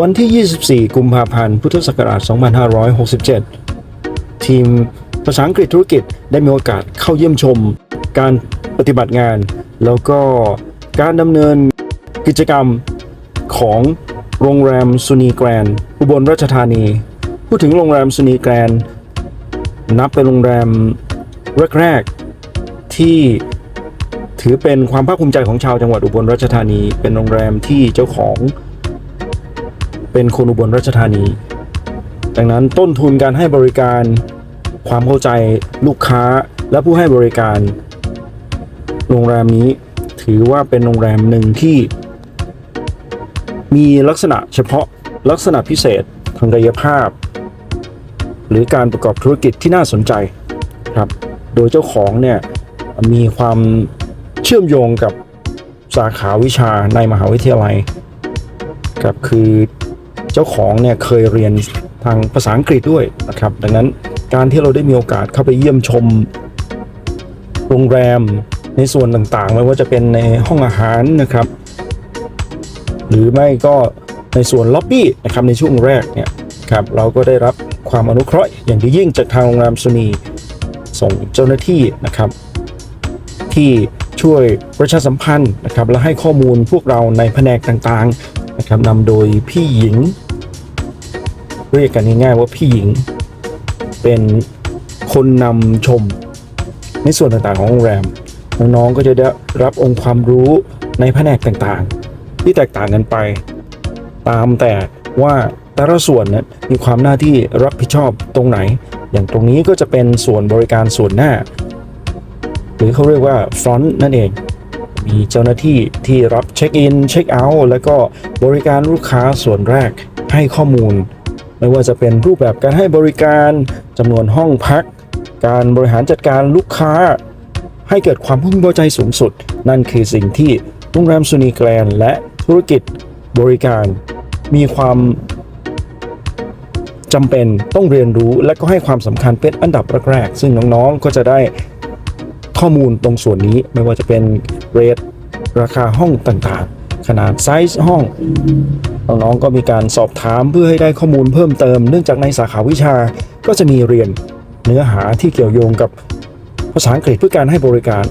วันที่ 24 กุมภาพันธ์ พุทธศักราช 2567 ทีมภาษาอังกฤษธุรกิจได้มีโอกาสเข้าเยี่ยมชม การปฏิบัติงาน แล้วก็การดำเนินกิจกรรมของโรงแรมสุนีแกรนอุบลราชธานี พูดถึงโรงแรมสุนีแกรนนับเป็นโรงแรมแรกๆที่ถือเป็นความภาคภูมิใจของชาวจังหวัดอุบลราชธานี เป็นโรงแรมที่เจ้าของ เป็นคนอุบลราชธานี ดังนั้นต้นทุนการให้บริการ ความเข้าใจลูกค้าและผู้ให้บริการ โรงแรมนี้ถือว่าเป็นโรงแรมหนึ่งที่ มีลักษณะเฉพาะลักษณะพิเศษทางกายภาพ หรือการประกอบธุรกิจที่น่าสนใจครับ โดยเจ้าของเนี่ยมีความเชื่อมโยงกับสาขาวิชาในมหาวิทยาลัยครับคือ เจ้าของเนี่ยเคยเรียนทางภาษาอังกฤษด้วยนะครับ ดังนั้นการที่เราได้มีโอกาสเข้าไปเยี่ยมชมโรงแรมในส่วนต่างๆ ไม่ว่าจะเป็นในห้องอาหารนะครับ หรือไม่ก็ในส่วนล็อบบี้นะครับในช่วงแรกเนี่ยครับเราก็ได้รับความอนุเคราะห์อย่างที่ยิ่งจากทางโรงแรมสุนีส่งเจ้าหน้าที่นะครับ ที่ช่วยประชาสัมพันธ์นะครับและให้ข้อมูลพวกเราในแผนกต่างๆนะครับนำโดยพี่หญิง เรียกกันง่ายๆว่าพี่หญิง เป็นคนนำชม ในส่วนต่างๆของโรงแรม น้องๆก็จะได้รับองค์ความรู้ในแผนกต่างๆ ที่แตกต่างกันไป ตามแต่ว่าแต่ละส่วนนี่ยมีความหน้าที่รับผิดชอบตรงไหน อย่างตรงนี้ก็จะเป็นส่วนบริการส่วนหน้า หรือเขาเรียกว่าฟรอนต์นั่นเอง มีเจ้าหน้าที่ที่รับเช็คอินเช็คเอาท์แล้วก็บริการลูกค้าส่วนแรกให้ข้อมูล ไม่ว่าจะเป็นรูปแบบการให้บริการจำนวนห้องพัก การบริหารจัดการลูกค้า ให้เกิดความพึงพอใจสูงสุด นั่นคือสิ่งที่โรงแรมซูนีแกรนและธุรกิจบริการ มีความจำเป็นต้องเรียนรู้และก็ให้ความสำคัญเป็นอันดับแรกๆซึ่งน้องๆก็จะได้ข้อมูลตรงส่วนนี้ไม่ว่าจะเป็นเรทราคาห้องต่างๆ ขนาดไซส์ห้อง น้องๆก็มีการสอบถามเพื่อให้ได้ข้อมูลเพิ่มเติม เนื่องจากในสาขาวิชาก็จะมีเรียนเนื้อหาที่เกี่ยวโยงกับภาษาอังกฤษเพื่อการให้บริการ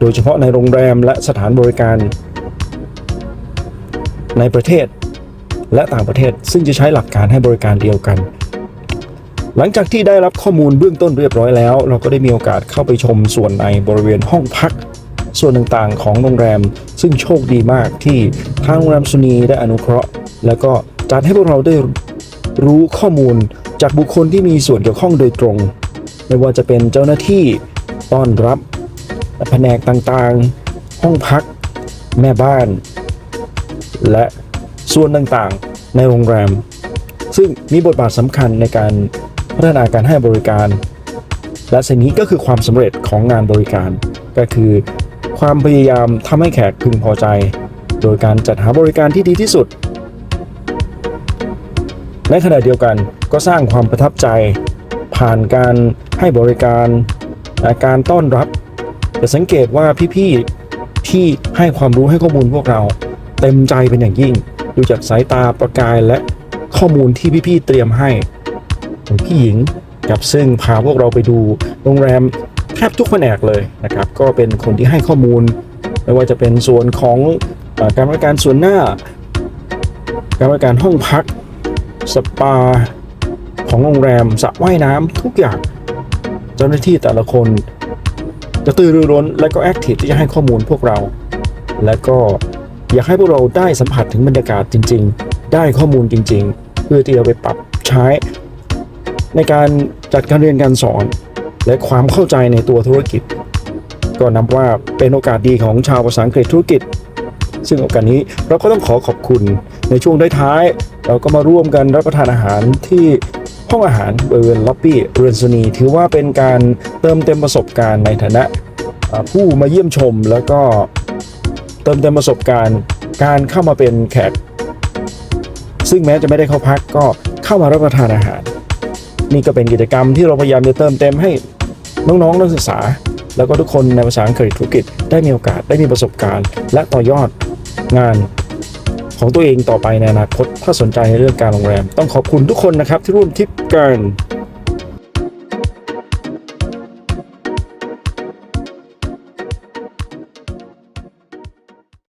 โดยเฉพาะในโรงแรมและสถานบริการ ในประเทศและต่างประเทศซึ่งจะใช้หลักการให้บริการเดียวกัน หลังจากที่ได้รับข้อมูลเบื้องต้นเรียบร้อยแล้ว เราก็ได้มีโอกาสเข้าไปชมส่วนในบริเวณห้องพัก ส่วนต่างๆ ของโรงแรม ซึ่งโชคดีมากที่ทางโรงแรมสุนีได้อนุเคราะห์ แล้วก็จัดให้พวกเราได้รู้ข้อมูลจากบุคคลที่มีส่วนเกี่ยวข้องโดยตรง ไม่ว่าจะเป็นเจ้าหน้าที่ต้อนรับ แผนกต่างๆ ห้องพัก แม่บ้าน และส่วนต่างๆ ในโรงแรม ซึ่งมีบทบาทสำคัญในการพัฒนาการให้บริการ และสิ่งนี้ก็คือความสำเร็จของงานบริการ ก็คือ ความพยายามทำให้แขกพึงพอใจ โดยการจัดหาบริการที่ดีที่สุด ในขณะเดียวกันก็สร้างความประทับใจ ผ่านการให้บริการและการต้อนรับ จะสังเกตว่าพี่ๆที่ให้ความรู้ให้ข้อมูลพวกเรา เต็มใจเป็นอย่างยิ่ง ดูจากสายตาประกายและข้อมูลที่พี่ๆเตรียมให้ของพี่หญิงกับซึ่งพาพวกเราไปดูโรงแรม ทบทุกแผนกเลยนะครับ ก็เป็นคนที่ให้ข้อมูล ไม่ว่าจะเป็นส่วนของอการบริการส่วนหน้า การบริการห้องพัก สปา ของโรงแรมสระว่ายน้ำทุกอย่างเจ้าหน้าที่แต่ละคนกระตือรือร้นและก็แอคทีฟที่จะให้ข้อมูลพวกเรา และก็อยากให้พวกเราได้สัมผัสถึงบรรยากาศจริง ๆ ได้ข้อมูลจริง ๆ เพื่อที่จะไปปรับใช้ ในการจัดการเรียนการสอน และความเข้าใจในตัวธุรกิจ ก็นับว่าเป็นโอกาสดีของชาวภาษาอังกฤษธุรกิจ ซึ่งโอกาสนี้เราก็ต้องขอขอบคุณในช่วงท้ายๆเราก็มาร่วมกันรับประทานอาหารที่ห้องอาหารบริเวณล็อบบี้เรือนสนีถือว่าเป็นการเติมเต็มประสบการณ์ในฐานะผู้มาเยี่ยมชมแล้วก็เติมเต็มประสบการณ์การเข้ามาเป็นแขกซึ่งแม้จะไม่ได้เข้าพักก็เข้ามารับประทานอาหาร นี่ก็เป็นกิจกรรมที่เราพยายามจะเติมเต็มให้น้องๆนักศึกษา แล้วก็ทุกคนในภาษาอังกฤษธุรกิจได้มีโอกาสได้มีประสบการณ์ และต่อยอดงานของตัวเองต่อไปในอนาคตถ้าสนใจในเรื่องการโรงแรม ต้องขอบคุณทุกคนนะครับที่ร่วมทิปกัน